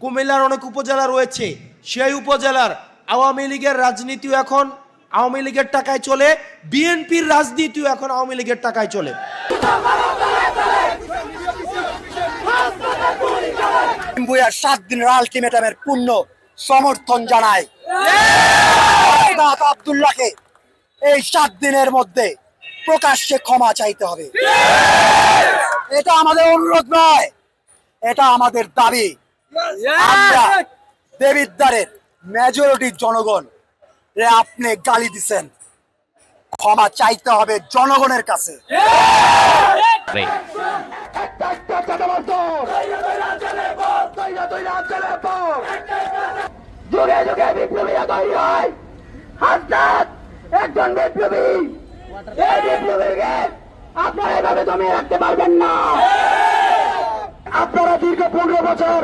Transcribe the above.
কুমিল্লার অনেক উপজেলা রয়েছে। সেই উপজেলার আওয়ামী লীগের রাজনীতিও এখন আওয়ামী লীগের টাকায় চলে, বিএনপির রাজনীতিও এখন আওয়ামী লীগের টাকায় চলে। সাত দিনের আলটিমেটামের পূর্ণ সমর্থন জানায়। আবদুল্লাহকে এই সাত দিনের মধ্যে প্রকাশ্যে ক্ষমা চাইতে হবে। এটা আমাদের অনুরোধ নয়, এটা আমাদের দাবি। দেবিদ্বারের মেজরিটির জনগণ রে আপনি গালি দিছেন। ক্ষমা চাইতে হবে জনগণের কাছে। যুগে যুগে বিপ্লবীরা তৈরি হয় হাসনাত একজন বিপ্লবী এই বিপ্লবীকে আপনারা এভাবে জমিয়ে রাখতে পারবেন না পনেরো বছর